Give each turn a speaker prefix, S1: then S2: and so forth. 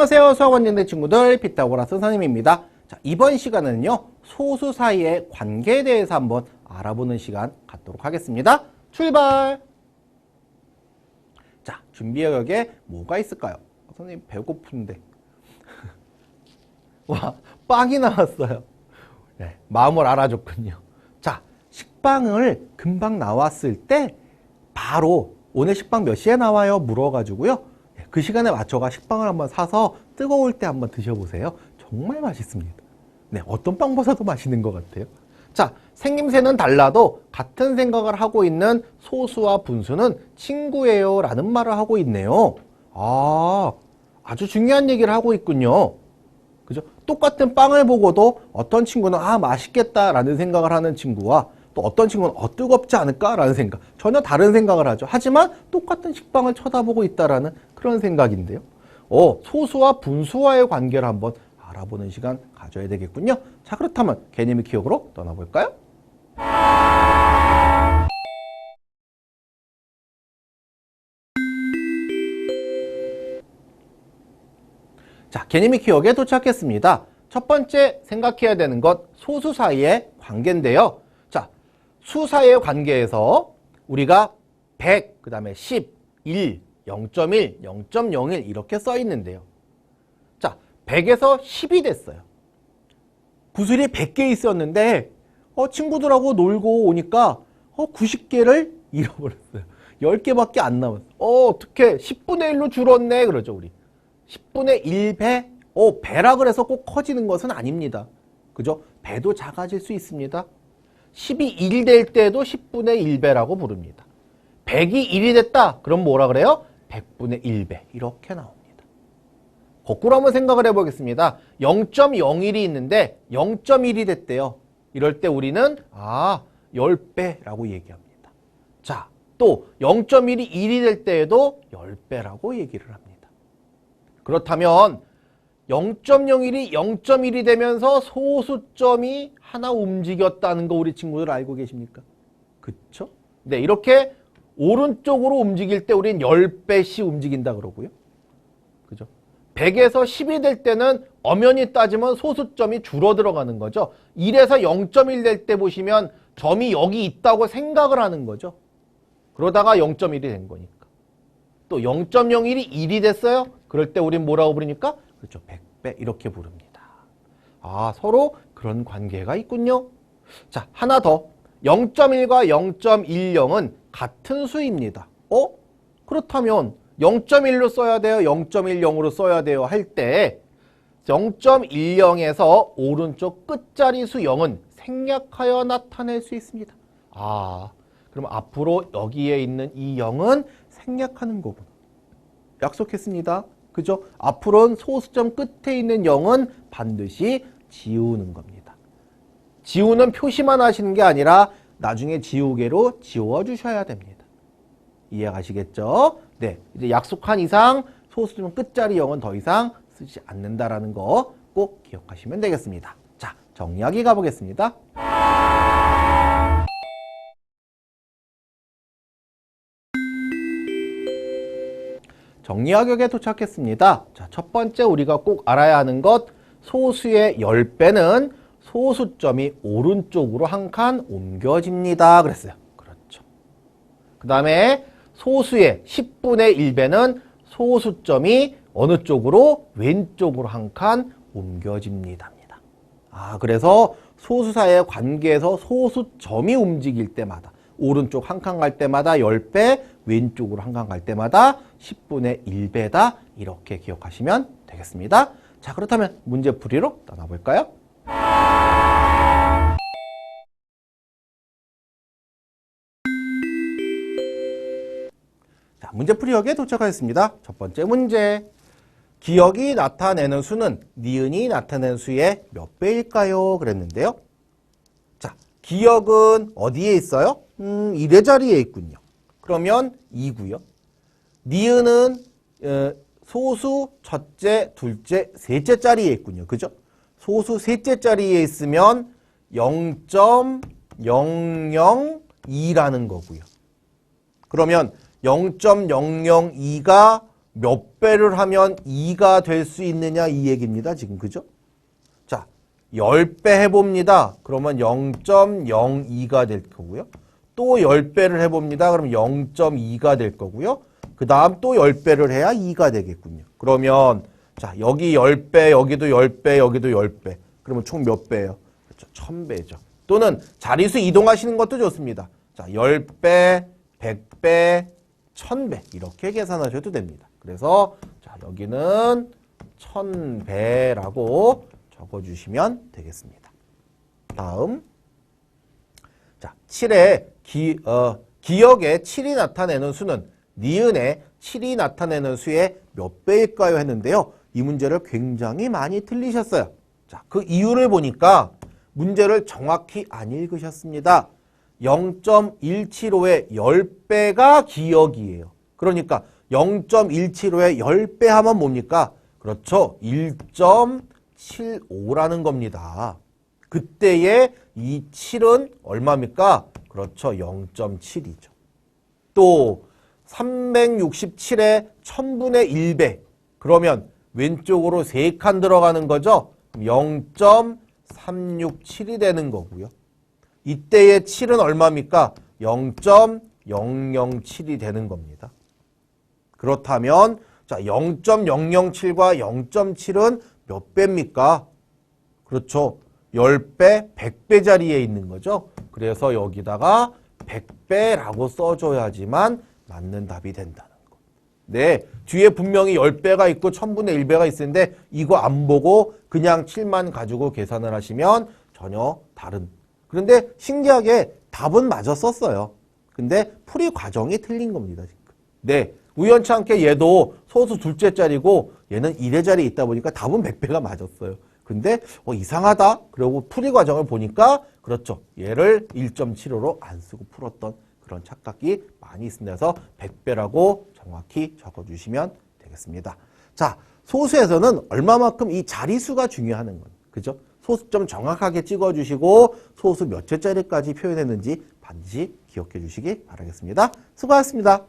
S1: 안녕하세요. 수학원님들 친구들 피타고라스 선생님입니다. 자, 이번 시간은요. 소수 사이의 관계에 대해서 한번 알아보는 시간 갖도록 하겠습니다. 출발! 자, 준비해 여기에 뭐가 있을까요? 어, 선생님 배고픈데. 와, 빵이 나왔어요. 네, 마음을 알아줬군요. 자, 식빵을 금방 나왔을 때 바로 오늘 식빵 몇 시에 나와요? 물어가지고요. 네, 그 시간에 맞춰가 식빵을 한번 사서 뜨거울 때 한번 드셔보세요. 정말 맛있습니다. 네, 어떤 빵보다도 맛있는 것 같아요. 자, 생김새는 달라도 같은 생각을 하고 있는 소수와 분수는 친구예요 라는 말을 하고 있네요. 아, 아주 중요한 얘기를 하고 있군요. 그죠? 똑같은 빵을 보고도 어떤 친구는 아, 맛있겠다 라는 생각을 하는 친구와 또 어떤 친구는 어, 뜨겁지 않을까라는 생각. 전혀 다른 생각을 하죠. 하지만 똑같은 식빵을 쳐다보고 있다라는 그런 생각인데요. 어, 소수와 분수와의 관계를 한번 알아보는 시간 가져야 되겠군요. 자, 그렇다면 개념의 기억으로 떠나볼까요? 자, 개념의 기억에 도착했습니다. 첫 번째 생각해야 되는 것 소수 사이의 관계인데요. 자, 수 사이의 관계에서 우리가 100, 그 다음에 10, 1, 0.1, 0.01 이렇게 써 있는데요. 자, 100에서 10이 됐어요. 구슬이 100개 있었는데 어, 친구들하고 놀고 오니까 어, 90개를 잃어버렸어요. 10개밖에 안 남았어요. 어, 어떻게 10분의 1로 줄었네 그러죠, 우리. 10분의 1배? 어, 배라 그래서 꼭 커지는 것은 아닙니다. 그죠? 배도 작아질 수 있습니다. 10이 1이 될 때도 10분의 1배라고 부릅니다. 100이 1이 됐다. 그럼 뭐라 그래요? 100분의 1배. 이렇게 나옵니다. 거꾸로 한번 생각을 해보겠습니다. 0.01이 있는데 0.1이 됐대요. 이럴 때 우리는 아 10배라고 얘기합니다. 자, 또 0.1이 1이 될 때에도 10배라고 얘기를 합니다. 그렇다면 0.01이 0.1이 되면서 소수점이 하나 움직였다는 거 우리 친구들 알고 계십니까? 그쵸? 네, 이렇게 오른쪽으로 움직일 때 우린 10배씩 움직인다 그러고요. 그죠? 100에서 10이 될 때는 엄연히 따지면 소수점이 줄어 들어가는 거죠. 1에서 0.1 될 때 보시면 점이 여기 있다고 생각을 하는 거죠. 그러다가 0.1이 된 거니까. 또 0.01이 1이 됐어요. 그럴 때 우린 뭐라고 부르니까? 그렇죠. 100배 이렇게 부릅니다. 아, 서로 그런 관계가 있군요. 자, 하나 더. 0.1과 0.10은 같은 수입니다. 어? 그렇다면 0.1로 써야 돼요? 0.10으로 써야 돼요? 할 때 0.10에서 오른쪽 끝자리 수 0은 생략하여 나타낼 수 있습니다. 아, 그럼 앞으로 여기에 있는 이 0은 생략하는 거구나. 약속했습니다. 그죠? 앞으로는 소수점 끝에 있는 0은 반드시 지우는 겁니다. 지우는 표시만 하시는 게 아니라 나중에 지우개로 지워주셔야 됩니다. 이해가시겠죠? 네. 이제 약속한 이상 소수점 끝자리 0은 더 이상 쓰지 않는다라는 거 꼭 기억하시면 되겠습니다. 자, 정리하기 가보겠습니다. 정리하격에 도착했습니다. 자, 첫 번째 우리가 꼭 알아야 하는 것 소수의 10배는 소수점이 오른쪽으로 한 칸 옮겨집니다. 그랬어요. 그렇죠. 그 다음에 소수의 10분의 1배는 소수점이 어느 쪽으로 왼쪽으로 한 칸 옮겨집니다. 아, 그래서 소수사의 관계에서 소수점이 움직일 때마다 오른쪽 한 칸 갈 때마다 10배, 왼쪽으로 한 칸 갈 때마다 10분의 1배다. 이렇게 기억하시면 되겠습니다. 자, 그렇다면 문제 풀이로 떠나볼까요? 자, 문제 풀이역에 도착하였습니다. 첫 번째 문제. 기억이 나타내는 수는 니은이 나타내는 수의 몇 배일까요? 그랬는데요. 자, 기억은 어디에 있어요? 음, 1의 자리에 있군요. 그러면 2고요. 니은은 어, 소수 첫째, 둘째, 셋째 자리에 있군요. 그죠? 소수 셋째 자리에 있으면 0.002라는 거고요. 그러면 0.002가 몇 배를 하면 2가 될 수 있느냐 이 얘기입니다. 지금 그죠? 자, 10배 해봅니다. 그러면 0.02가 될 거고요. 또 10배를 해봅니다. 그럼 0.2가 될 거고요. 그 다음 또 10배를 해야 2가 되겠군요. 그러면 자 여기 10배, 여기도 10배, 여기도 10배. 그러면 총 몇 배예요? 그렇죠. 1000배죠. 또는 자리수 이동하시는 것도 좋습니다. 자 10배, 100배, 1000배 이렇게 계산하셔도 됩니다. 그래서 자 여기는 1000배라고 적어주시면 되겠습니다. 다음 자, 7에 기, 어, 기억에 7이 나타내는 수는 니은에 7이 나타내는 수의 몇 배일까요? 했는데요. 이 문제를 굉장히 많이 틀리셨어요. 자, 그 이유를 보니까 문제를 정확히 안 읽으셨습니다. 0.175의 10배가 기억이에요. 그러니까 0.175의 10배 하면 뭡니까? 그렇죠. 1.75라는 겁니다. 그때의 이 7은 얼마입니까? 그렇죠. 0.7이죠. 또 367의 1000분의 1배. 그러면 왼쪽으로 3칸 들어가는 거죠. 0.367이 되는 거고요. 이때의 7은 얼마입니까? 0.007이 되는 겁니다. 그렇다면 자 0.007과 0.7은 몇 배입니까? 그렇죠. 10배, 100배 자리에 있는 거죠. 그래서 여기다가 100배라고 써줘야지만 맞는 답이 된다는 거. 네, 뒤에 분명히 10배가 있고 1000분의 1배가 있는데 이거 안 보고 그냥 7만 가지고 계산을 하시면 전혀 다른. 그런데 신기하게 답은 맞아 썼어요. 근데 풀이 과정이 틀린 겁니다. 네, 우연치 않게 얘도 소수 둘째 자리고 얘는 1의 자리에 있다 보니까 답은 100배가 맞았어요. 근데 어, 이상하다. 그리고 풀이 과정을 보니까 그렇죠. 얘를 1.75로 안 쓰고 풀었던 그런 착각이 많이 있습니다. 그래서 100배라고 정확히 적어주시면 되겠습니다. 자, 소수에서는 얼마만큼 이 자리수가 중요하는 건 그죠? 소수점 정확하게 찍어주시고 소수 몇 채짜리까지 표현했는지 반드시 기억해 주시기 바라겠습니다. 수고하셨습니다.